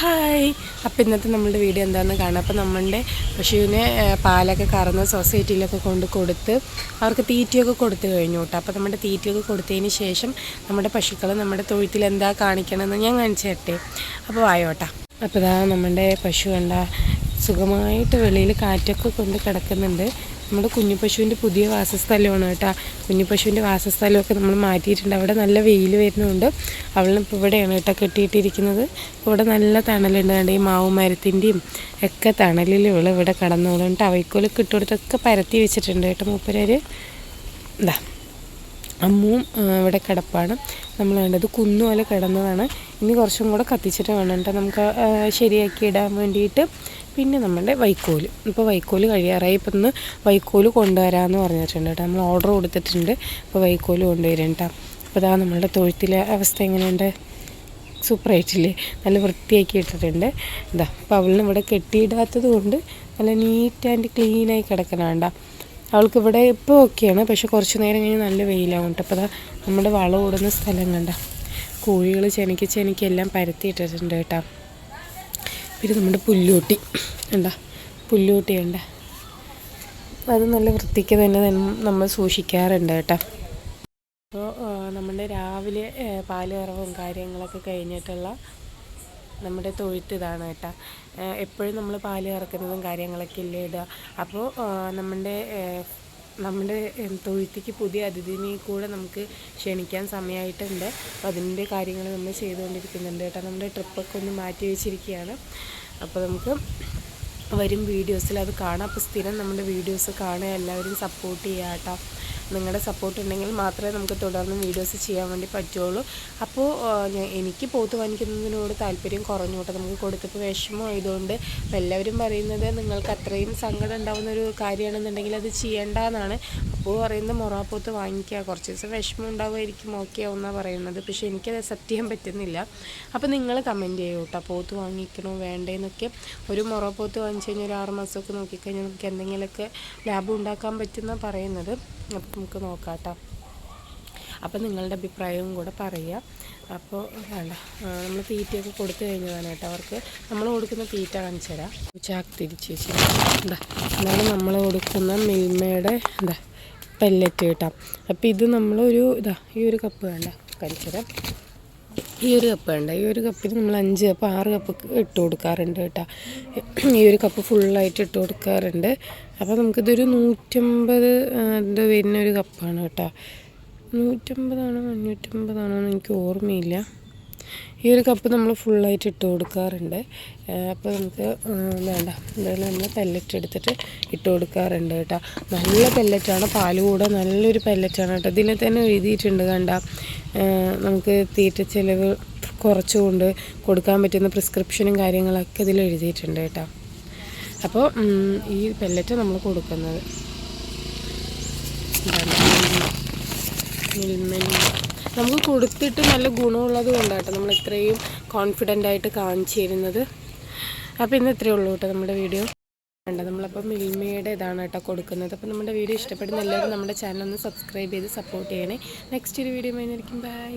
Hi. അപ്പോൾ ഇന്നത്തെ നമ്മുടെ വീഡിയോ എന്താണെന്ന് കാണാം. അപ്പോൾ നമ്മളുടെ പശുവിനെ പാലൊക്കെ കറന്ന് സൊസൈറ്റിയിലൊക്കെ കൊണ്ട് കൊടുത്ത് അവർക്ക് തീറ്റയൊക്കെ കൊടുത്തു കഴിഞ്ഞു കേട്ടോ. അപ്പോൾ നമ്മുടെ തീറ്റയൊക്കെ കൊടുത്തതിന് ശേഷം നമ്മുടെ പശുക്കൾ നമ്മുടെ തൊഴുത്തിൽ എന്താ കാണിക്കണമെന്ന് ഞാൻ കാണിച്ചു തരട്ടെ. അപ്പോൾ വായോട്ടാ അപ്പോൾ ഇതാ നമ്മുടെ പശു കണ്ട സുഖമായിട്ട് വെളിയിൽ കാറ്റൊക്കെ കൊണ്ട് കിടക്കുന്നുണ്ട്. നമ്മുടെ കുഞ്ഞു പശുവിന്റെ പുതിയ വാസസ്ഥലമാണ് കേട്ടോ. കുഞ്ഞു പശുവിന്റെ വാസസ്ഥലമൊക്കെ നമ്മൾ മാറ്റിയിട്ടുണ്ട്. അവിടെ നല്ല വെയിൽ വരുന്നുണ്ട്. അവളിന് ഇപ്പോൾ ഇവിടെയാണ് കേട്ടോ കെട്ടിയിട്ടിരിക്കുന്നത്. ഇവിടെ നല്ല തണലുണ്ട് കണ്ട്? ഈ മാവ് മരത്തിന്റെയും ഒക്കെ തണലിൽ ഇവൾ ഇവിടെ കിടന്നോളുണ്ട് അവയ്ക്കോലൊക്കെ ഇട്ടുകൊടുത്തൊക്കെ പരത്തി വെച്ചിട്ടുണ്ട് കേട്ടോ മൂപ്പരാർ എന്താ അമ്മുവും ഇവിടെ കിടപ്പാണ്. നമ്മൾ വേണ്ടത് കുന്നു പോലെ കിടന്നതാണ്. ഇനി കുറച്ചും കൂടെ കത്തിച്ചിട്ട് വേണം കേട്ടോ. നമുക്ക് ശരിയാക്കി ഇടാൻ വേണ്ടിയിട്ട്. പിന്നെ നമ്മുടെ വൈക്കോൽ. ഇപ്പോൾ വൈക്കോൽ കഴിയാറായി. ഇപ്പം ഇന്ന് വൈക്കോൽ കൊണ്ടുവരാമെന്ന് പറഞ്ഞിട്ടുണ്ട് കേട്ടോ. നമ്മൾ ഓർഡർ കൊടുത്തിട്ടുണ്ട്. ഇപ്പോൾ വൈക്കോൽ കൊണ്ടുവരും അപ്പോൾ അതാ നമ്മളുടെ തൊഴുത്തിലെ അവസ്ഥ എങ്ങനെയുണ്ട്? സൂപ്പറായിട്ടില്ലേ നല്ല വൃത്തിയാക്കി ഇട്ടിട്ടുണ്ട്. ഇതാ അപ്പോൾ അവളിന് ഇവിടെ കെട്ടിയിടാത്തത് കൊണ്ട് നല്ല നീറ്റ് ആൻഡ് ക്ലീനായി കിടക്കണ അവൾക്ക് ഇവിടെ ഇപ്പോൾ ഓക്കെയാണ് പക്ഷെ കുറച്ച് നേരം കഴിഞ്ഞ് നല്ല വെയിലാവും കേട്ടോ. അപ്പോൾ നമ്മുടെ വളം ഓടുന്ന സ്ഥലം കണ്ട? കോഴികൾ ചെനക്കി ചെനക്കി എല്ലാം പരത്തിയിട്ടിട്ടുണ്ട് കേട്ടോ. പിന്നെ നമ്മുടെ പുല്ലൂട്ടി എന്താ പുല്ലൂട്ടി ഉണ്ട് അത് നല്ല വൃത്തിക്ക് തന്നെ നമ്മൾ സൂക്ഷിക്കാറുണ്ട് കേട്ടോ. അപ്പോൾ നമ്മുടെ രാവിലെ പാൽ കറവും കാര്യങ്ങളൊക്കെ കഴിഞ്ഞിട്ടുള്ള നമ്മുടെ തൊഴുത്ത് ഇതാണ് കേട്ടോ. എപ്പോഴും നമ്മൾ പാൽ കറക്കുന്നതും കാര്യങ്ങളൊക്കെ ഇല്ലേ ഇടുക. അപ്പോൾ നമ്മുടെ നമ്മുടെ തൊഴുത്തിക്ക് പുതിയ അതിഥിനെ കൂടെ നമുക്ക് ക്ഷണിക്കാൻ സമയമായിട്ടുണ്ട് അപ്പോൾ അതിന്റെ കാര്യങ്ങൾ നമ്മൾ ചെയ്തുകൊണ്ടിരിക്കുന്നുണ്ട്. കേട്ടോ നമ്മുടെ ട്രിപ്പൊക്കെ ഒന്ന് മാറ്റി വെച്ചിരിക്കുകയാണ്. അപ്പോൾ നമുക്ക് വരും വീഡിയോസിൽ അത് കാണാം. അപ്പോൾ സ്ഥിരം നമ്മുടെ വീഡിയോസ് കാണുക എല്ലാവരും സപ്പോർട്ട് ചെയ്യുക കേട്ടോ. നിങ്ങളുടെ സപ്പോർട്ട് ഉണ്ടെങ്കിൽ മാത്രമേ നമുക്ക് തുടർന്ന് വീഡിയോസ് ചെയ്യാൻ വേണ്ടി പറ്റുള്ളൂ. അപ്പോൾ എനിക്ക് പോത്ത് വാങ്ങിക്കുന്നതിനോട് താല്പര്യം കുറഞ്ഞു കേട്ടോ. നമുക്ക് കൊടുത്തപ്പോൾ വിഷമമായതുകൊണ്ട് എല്ലാവരും പറയുന്നത് നിങ്ങൾക്ക് അത്രയും സങ്കടം ഉണ്ടാകുന്ന ഒരു കാര്യമാണെന്നുണ്ടെങ്കിൽ അത് ചെയ്യേണ്ടതെന്നാണ് അപ്പോൾ പറയുന്നത് മൊറാപ്പോത്ത് വാങ്ങിക്കുക കുറച്ച് ദിവസം വിഷമം ഉണ്ടാവുമായിരിക്കും ഓക്കെ ആവുമെന്നാണ് പറയുന്നത്. പക്ഷേ എനിക്കത് അക്സെപ്റ്റ് ചെയ്യാൻ പറ്റുന്നില്ല. അപ്പോൾ നിങ്ങൾ കമന്റ് ചെയ്യൂ കേട്ടോ പോത്ത് വാങ്ങിക്കണോ? വേണ്ടേന്നൊക്കെ. ഒരു മൊറാപ്പൂത്ത് വാങ്ങിച്ചു കഴിഞ്ഞാൽ ഒരു ആറ് മാസമൊക്കെ നോക്കിക്കഴിഞ്ഞാൽ നമുക്ക് എന്തെങ്കിലുമൊക്കെ ലാഭം ഉണ്ടാക്കാൻ പറ്റുന്ന പറയുന്നത്. അപ്പോൾ നമുക്ക് നോക്കാം കേട്ടോ അപ്പോൾ നിങ്ങളുടെ അഭിപ്രായവും കൂടെ പറയുക അപ്പോൾ വേണ്ട. നമ്മൾ തീറ്റയൊക്കെ കൊടുത്തു കഴിഞ്ഞതാണ് കേട്ടോ അവർക്ക് നമ്മൾ കൊടുക്കുന്ന തീറ്റ കാണിച്ചു തരാം ചാക്ക് തിരിച്ച് വെച്ചിട്ട് എന്താ നമ്മൾ കൊടുക്കുന്ന മിൽമയുടെ എന്താ പെല്ലറ്റ് കേട്ടോ. അപ്പോൾ ഇത് നമ്മളൊരു ഇതാ ഈ ഒരു കപ്പ് വേണ്ട കരിച്ചരം ഈ ഒരു കപ്പ് വേണ്ട. ഈ ഒരു കപ്പിന് നമ്മൾ അഞ്ച് കപ്പ് ആറ് കപ്പ് ഇട്ട് കൊടുക്കാറുണ്ട് കേട്ടോ. ഈ ഒരു കപ്പ് ഫുള്ളായിട്ട് ഇട്ട് കൊടുക്കാറുണ്ട്. അപ്പോൾ നമുക്കിതൊരു നൂറ്റമ്പത് വരുന്ന ഒരു കപ്പാണ് കേട്ടോ. നൂറ്റമ്പതാണോ അഞ്ഞൂറ്റമ്പതാണോ എന്ന് എനിക്ക് ഓർമ്മയില്ല. ഈ ഒരു കപ്പ് നമ്മൾ ഫുള്ളായിട്ട് ഇട്ട് കൊടുക്കാറുണ്ട്. അപ്പോൾ നമുക്ക് വേണ്ട. എന്തായാലും നമ്മൾ പെല്ലറ്റ് എടുത്തിട്ട് ഇട്ട് കൊടുക്കാറുണ്ട് കേട്ടോ. നല്ല പെല്ലറ്റാണ് പാൽ കൂടെ നല്ലൊരു പെല്ലറ്റാണ് കേട്ടോ. ഇതിനെ തന്നെ എഴുതിയിട്ടുണ്ട് കണ്ട. നമുക്ക് തീറ്റ ചിലവ് കുറച്ചുകൊണ്ട് കൊടുക്കാൻ പറ്റുന്ന പ്രിസ്ക്രിപ്ഷനും കാര്യങ്ങളൊക്കെ ഇതിൽ എഴുതിയിട്ടുണ്ട് കേട്ടോ. അപ്പോൾ ഈ പെല്ലറ്റ് നമ്മൾ കൊടുക്കുന്നത്. നമുക്ക് കൊടുത്തിട്ട് നല്ല ഗുണമുള്ളത് കൊണ്ടാട്ടോ നമ്മൾ ഇത്രയും കോൺഫിഡന്റ് ആയിട്ട് കാണിച്ചു തരുന്നത് അപ്പോൾ ഇന്ന് ഇത്രയേ ഉള്ളൂ കേട്ടോ നമ്മുടെ വീഡിയോ വേണ്ട നമ്മളപ്പോൾ മിൽമയുടെ ഇതാണ് കേട്ടോ കൊടുക്കുന്നത്. അപ്പോൾ നമ്മുടെ വീഡിയോ ഇഷ്ടപ്പെടുന്ന എല്ലാവരും നമ്മുടെ ചാനൽ ഒന്ന് സബ്സ്ക്രൈബ് ചെയ്ത് സപ്പോർട്ട് ചെയ്യണേ. നെക്സ്റ്റ് ഒരു വീഡിയോ കഴിഞ്ഞിരിക്കും ബൈ